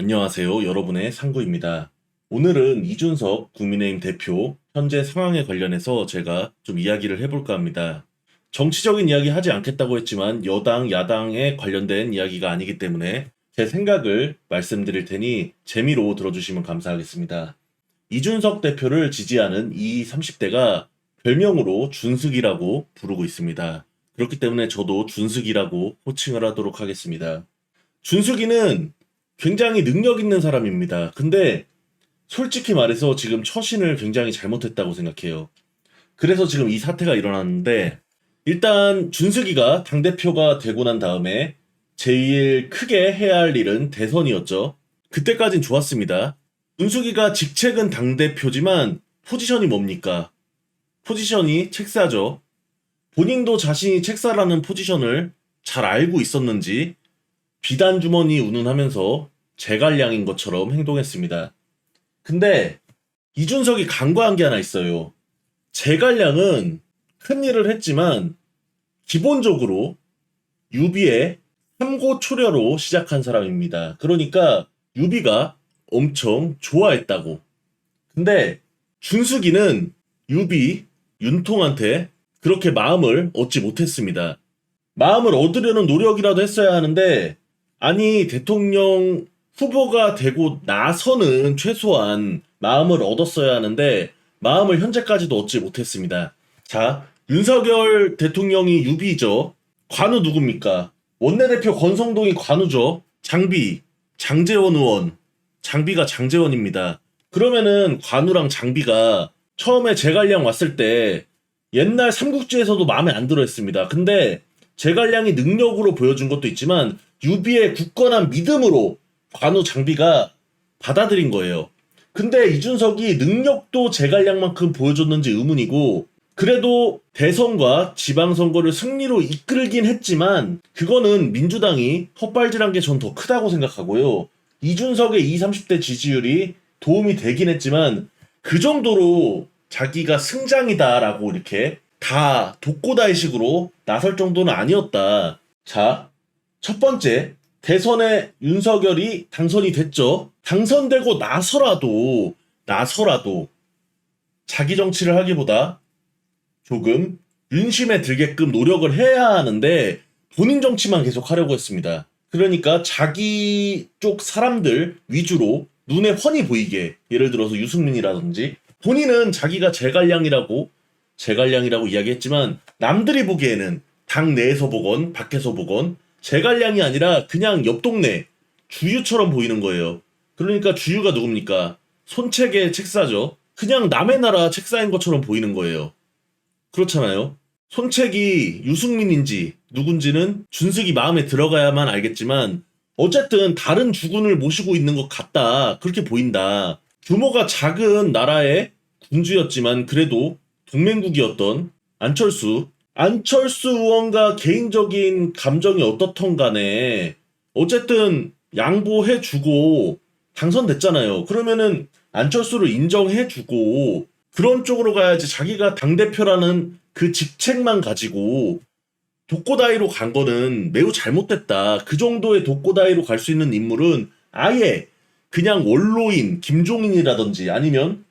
안녕하세요. 여러분의 상구입니다. 오늘은 이준석 국민의힘 대표 현재 상황에 관련해서 제가 좀 이야기를 해볼까 합니다. 정치적인 이야기 하지 않겠다고 했지만 여당, 야당에 관련된 이야기가 아니기 때문에 제 생각을 말씀드릴 테니 재미로 들어주시면 감사하겠습니다. 이준석 대표를 지지하는 이 30대가 별명으로 준숙이라고 부르고 있습니다. 그렇기 때문에 저도 준숙이라고 호칭을 하도록 하겠습니다. 준숙이는 굉장히 능력 있는 사람입니다. 근데 솔직히 말해서 지금 처신을 굉장히 잘못했다고 생각해요. 그래서 지금 이 사태가 일어났는데 일단 준숙이가 당대표가 되고 난 다음에 제일 크게 해야 할 일은 대선이었죠. 그때까진 좋았습니다. 준숙이가 직책은 당대표지만 포지션이 뭡니까? 포지션이 책사죠. 본인도 자신이 책사라는 포지션을 잘 알고 있었는지 비단 주머니 운운하면서 제갈량인 것처럼 행동했습니다. 근데 이준석이 간과한 게 하나 있어요. 제갈량은 큰 일을 했지만 기본적으로 유비의 삼고 초려로 시작한 사람입니다. 그러니까 유비가 엄청 좋아했다고. 근데 준숙이는 유비 윤통한테 그렇게 마음을 얻지 못했습니다. 마음을 얻으려는 노력이라도 했어야 하는데 아니 대통령 후보가 되고 나서는 최소한 마음을 얻었어야 하는데 마음을 현재까지도 얻지 못했습니다. 자, 윤석열 대통령이 유비죠. 관우 누굽니까? 원내대표 권성동이 관우죠. 장비, 장재원 의원. 장비가 장재원입니다. 그러면은 관우랑 장비가 처음에 제갈량 왔을 때 옛날 삼국지에서도 마음에 안 들어 했습니다. 근데 제갈량이 능력으로 보여준 것도 있지만 유비의 굳건한 믿음으로 관우 장비가 받아들인 거예요. 근데 이준석이 능력도 제갈량만큼 보여줬는지 의문이고 그래도 대선과 지방선거를 승리로 이끌긴 했지만 그거는 민주당이 헛발질한 게 전 더 크다고 생각하고요. 이준석의 20, 30대 지지율이 도움이 되긴 했지만 그 정도로 자기가 승장이다라고 이렇게 다 독고다이식으로 나설 정도는 아니었다. 자, 첫 번째 대선에 윤석열이 당선이 됐죠. 당선되고 나서라도 나서라도 자기 정치를 하기보다 조금 윤심에 들게끔 노력을 해야 하는데 본인 정치만 계속 하려고 했습니다. 그러니까 자기 쪽 사람들 위주로 눈에 훤히 보이게 예를 들어서 유승민이라든지 본인은 자기가 제갈량이라고 제갈량이라고 이야기했지만 남들이 보기에는 당 내에서 보건 밖에서 보건 제갈량이 아니라 그냥 옆 동네 주유처럼 보이는 거예요. 그러니까 주유가 누굽니까? 손책의 책사죠. 그냥 남의 나라 책사인 것처럼 보이는 거예요. 그렇잖아요. 손책이 유승민인지 누군지는 준석이 마음에 들어가야만 알겠지만 어쨌든 다른 주군을 모시고 있는 것 같다. 그렇게 보인다. 규모가 작은 나라의 군주였지만 그래도 동맹국이었던 안철수. 안철수 의원과 개인적인 감정이 어떻던 간에 어쨌든 양보해주고 당선됐잖아요. 그러면은 안철수를 인정해주고 그런 쪽으로 가야지 자기가 당대표라는 그 직책만 가지고 독고다이로 간 거는 매우 잘못됐다. 그 정도의 독고다이로 갈 수 있는 인물은 아예 그냥 원로인 김종인이라든지 아니면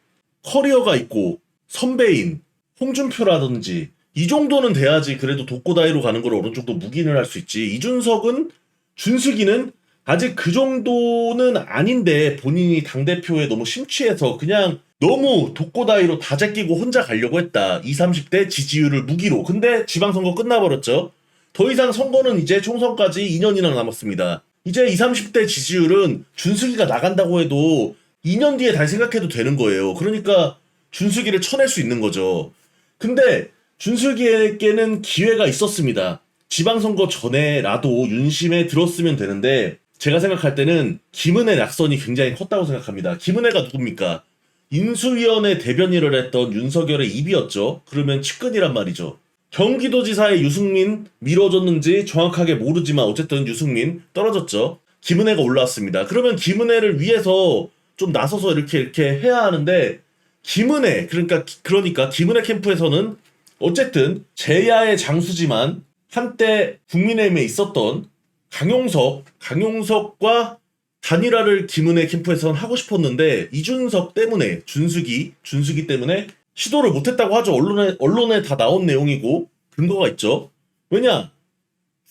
커리어가 있고 선배인 홍준표라든지 이 정도는 돼야지 그래도 독고다이로 가는 걸 어느 정도 묵인을 할 수 있지. 이준석은 준숙이는 아직 그 정도는 아닌데 본인이 당대표에 너무 심취해서 그냥 너무 독고다이로 다 제끼고 혼자 가려고 했다. 20, 30대 지지율을 무기로. 근데 지방선거 끝나버렸죠. 더 이상 선거는 이제 총선까지 2년이나 남았습니다. 이제 20, 30대 지지율은 준숙이가 나간다고 해도 2년 뒤에 다시 생각해도 되는 거예요. 그러니까 준숙이를 쳐낼 수 있는 거죠. 근데 준숙이에게는 기회가 있었습니다. 지방선거 전에라도 윤심에 들었으면 되는데 제가 생각할 때는 김은혜 낙선이 굉장히 컸다고 생각합니다. 김은혜가 누굽니까? 인수위원회 대변인을 했던 윤석열의 입이었죠. 그러면 측근이란 말이죠. 경기도지사의 유승민 밀어줬는지 정확하게 모르지만 어쨌든 유승민 떨어졌죠. 김은혜가 올라왔습니다. 그러면 김은혜를 위해서 좀 나서서 이렇게 이렇게 해야 하는데 김은혜 그러니까 그러니까 김은혜 캠프에서는 어쨌든 제야의 장수지만 한때 국민의힘에 있었던 강용석 강용석과 단일화를 김은혜 캠프에선 하고 싶었는데 이준석 때문에 준수기 준수기 때문에 시도를 못했다고 하죠. 언론에 언론에 다 나온 내용이고 근거가 있죠. 왜냐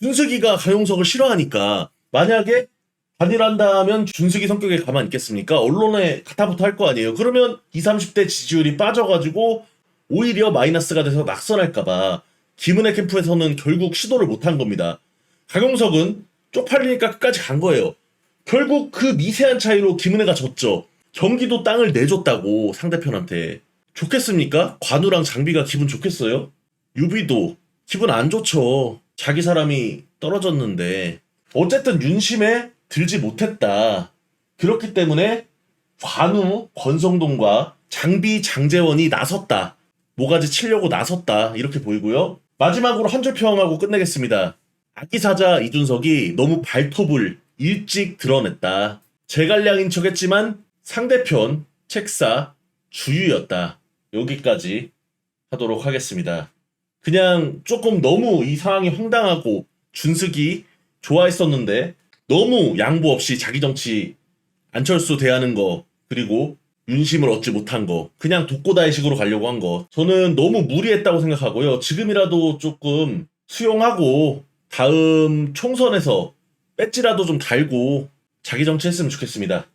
준수기가 강용석을 싫어하니까 만약에 단일한다면 준수기 성격에 가만 있겠습니까? 언론에 가타부터 할 거 아니에요. 그러면 20, 30대 지지율이 빠져가지고 오히려 마이너스가 돼서 낙선할까봐 김은혜 캠프에서는 결국 시도를 못한 겁니다. 강용석은 쪽팔리니까 끝까지 간 거예요. 결국 그 미세한 차이로 김은혜가 졌죠. 경기도 땅을 내줬다고 상대편한테. 좋겠습니까? 관우랑 장비가 기분 좋겠어요? 유비도 기분 안 좋죠. 자기 사람이 떨어졌는데. 어쨌든 윤심에 들지 못했다. 그렇기 때문에 관우, 권성동과 장비, 장재원이 나섰다. 모가지 치려고 나섰다. 이렇게 보이고요. 마지막으로 한 줄 평하고 끝내겠습니다. 아기사자 이준석이 너무 발톱을 일찍 드러냈다. 제갈량인 척했지만 상대편 책사 주유였다. 여기까지 하도록 하겠습니다. 그냥 조금 너무 이 상황이 황당하고 준숙이 좋아했었는데 너무 양보 없이 자기 정치 안철수 대하는 거 그리고 윤심을 얻지 못한 거 그냥 독고다이식으로 가려고 한 거 저는 너무 무리했다고 생각하고요. 지금이라도 조금 수용하고 다음 총선에서 배지라도 좀 달고 자기 정치 했으면 좋겠습니다